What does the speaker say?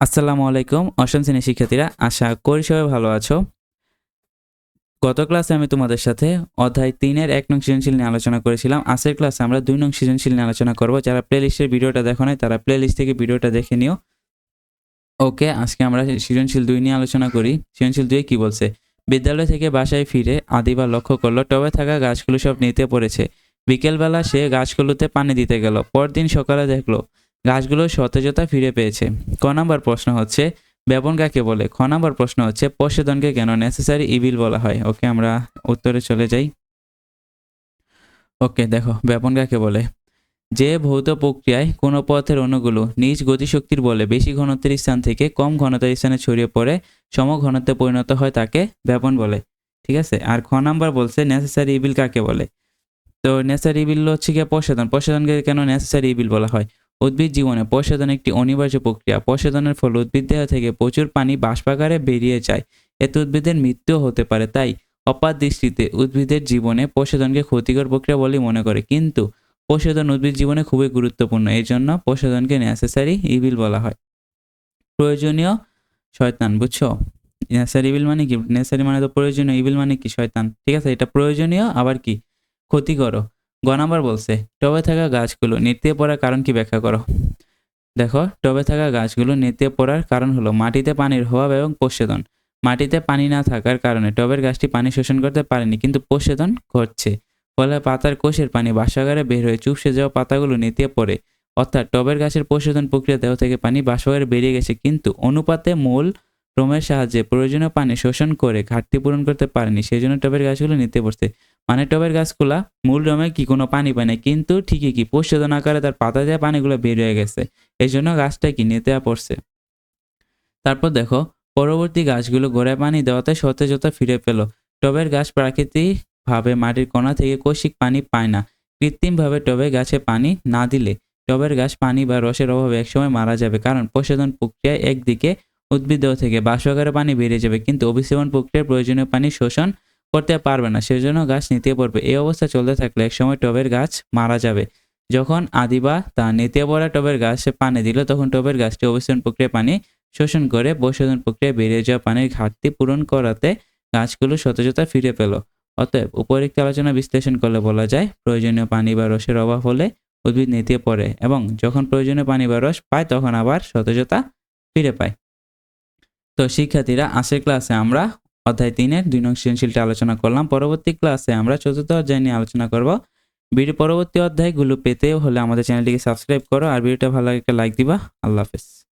আসসালামু আলাইকুম, অষ্টম শ্রেণির শিক্ষার্থীরা, আশা করি সবাই ভালো আছো। গত ক্লাসে আমি তোমাদের সাথে অধ্যায় তিনের এক নং সৃজনশীল নিয়ে আলোচনা করেছিলাম। আজকের ক্লাসে আমরা দুই নং সৃজনশীল নিয়ে আলোচনা করব। যারা প্লে লিস্টের ভিডিওটা দেখো নাই, তারা প্লে লিস্ট থেকে ভিডিওটা দেখে নিও। ওকে, আজকে আমরা সৃজনশীল দুই নিয়ে আলোচনা করি। সৃজনশীল দুই কি বলছে? বিদ্যালয় থেকে বাসায় ফিরে আদিবা লক্ষ্য করল, টবে থাকা গাছগুলো সব নিতে পড়েছে। বিকেলবেলা সে গাছগুলোতে পানি দিতে গেল। পরদিন সকালে দেখল গাছগুলো সতেজতা ফিরে পেয়েছে। ক নাম্বার প্রশ্ন হচ্ছে ব্যাপন কাকে বলে? খ নাম্বার প্রশ্ন হচ্ছে পশেদনকে কেন নেসেসারি ইভিল বলা হয়? ওকে, আমরা উত্তরে চলে যাই। ওকে, দেখো ব্যাপন কাকে বলে? যে ভৌত প্রক্রিয়ায় কোনো পথের অণুগুলো নিজ গতিশক্তির বলে বেশি ঘনত্বের স্থান থেকে কম ঘনত্বের স্থানে ছড়িয়ে পড়ে, সম ঘনত্বে পরিণত হয় তাকে ব্যাপন বলে। ঠিক আছে? আর খ নাম্বার বলছে নেসেসারি ইভিল কাকে বলে? তো নেসেসারি ইভিল হচ্ছে গিয়ে পশেদন পশেদনকে কেন নেসেসারি ইভিল বলা হয়? উদ্ভিদ জীবনে পশেদন একটি অনিবার্য প্রক্রিয়া। পশেদনের ফলে উদ্ভিদ দেহ থেকে প্রচুর পানি বাষ্পাকারে বেরিয়ে যায়। এতে উদ্ভিদের মৃত্যুও হতে পারে, তাই অপার দৃষ্টিতে উদ্ভিদের জীবনে পশেদনকে ক্ষতিকর প্রক্রিয়া বলেই মনে করে। কিন্তু পশেদন উদ্ভিদ জীবনে খুবই গুরুত্বপূর্ণ এই জন্য পশেদনকে নেসেসারি ইভিল বলা হয়। প্রয়োজনীয় শয়তান, বুঝছ? নেসারি ইভিল মানে কি? নেসারি মানে তো প্রয়োজনীয় ইভিল মানে কি? শয়তান। ঠিক আছে, এটা প্রয়োজনীয়, আবার কি? ক্ষতিকর। গ নাম্বার বলছে, টবে থাকা গাছগুলো নেতিয়ে পড়ার কারণ কি ব্যাখ্যা করো? দেখো, টবে থাকা গাছগুলো নেতিয়ে পড়ার কারণ হলো মাটিতে পানির অভাব এবং পশেদন মাটিতে পানি না থাকার কারণে টবের গাছটি পানি শোষণ করতে পারেনি, কিন্তু পশেদন ঘটছে। ফলে পাতার কোষের পানি বাসাগারে বের হয়ে চুপসে যাওয়া পাতাগুলো নেতিয়ে পড়ে। অর্থাৎ টবের গাছের পশুধন প্রক্রিয়া দেহ থেকে পানি বাসাগারে বেরিয়ে গেছে, কিন্তু অনুপাতে মূল ক্রমের সাহায্যে প্রয়োজনীয় পানি শোষণ করে ঘাটতি পূরণ করতে পারেনি সেই জন্য টবের গাছগুলো নিতে পড়ছে। মানে টবের গাছগুলা মূল রমে কি কোনো পানি পায় না, কিন্তু ঠিকই কি পশুধন আকারে তার পাতা দিয়ে পানিগুলো বের হয়ে গেছে এই জন্য গাছটা কি নিতে পড়ছে। তারপর দেখো, পরবর্তী গাছগুলো গোড়ায় পানি দেওয়াতে সতেজতা ফিরে পেল। টবের গাছ প্রাকৃতিকভাবে মাটির কণা থেকে কৌশিক পানি পায় না। কৃত্রিমভাবে টবে গাছে পানি না দিলে টবের গাছ পানি বা রসের অভাবে একসময় মারা যাবে, কারণ প্রশোধন প্রক্রিয়ায় একদিকে উদ্ভিদ থেকে বাষ্পাকারে পানি বেরিয়ে যাবে, কিন্তু অভিসেবন প্রক্রিয়ার প্রয়োজনীয় পানি শোষণ করতে পারবে না, সেজন্য গাছ নিতে পড়বে। এই অবস্থা চলতে থাকলে একসময় টবের গাছ মারা যাবে। যখন আদিবা তা নিতে পড়া টবের গাছে পানি দিল, তখন টবের গাছটি অভিসরণ প্রক্রিয়া পানি শোষণ করে বৈশোধন প্রক্রিয়ায় বেরিয়ে যাওয়া পানির ঘাটতি পূরণ করাতে গাছগুলো সতেজতা ফিরে পেল। অতএব উপরিক্ত আলোচনা বিশ্লেষণ করলে বলা যায়, প্রয়োজনীয় পানি বা রসের অভাব হলে উদ্ভিদ নিতে পড়ে এবং যখন প্রয়োজনীয় পানি বা রস পায়, তখন আবার সতেজতা ফিরে পায়। তো শিক্ষার্থীরা, আজকের ক্লাসে আমরা অধ্যায় তিনের দুই নং সৃজনশীলটা আলোচনা করলাম। পরবর্তী ক্লাসে আমরা চতুর্থ অধ্যায় নিয়ে আলোচনা করব। ভিডিও পরবর্তী অধ্যায়গুলো পেতে হলে আমাদের চ্যানেলটিকে সাবস্ক্রাইব করো আর ভিডিওটা ভালো একটা লাইক দিবা। আল্লাহ হাফেজ।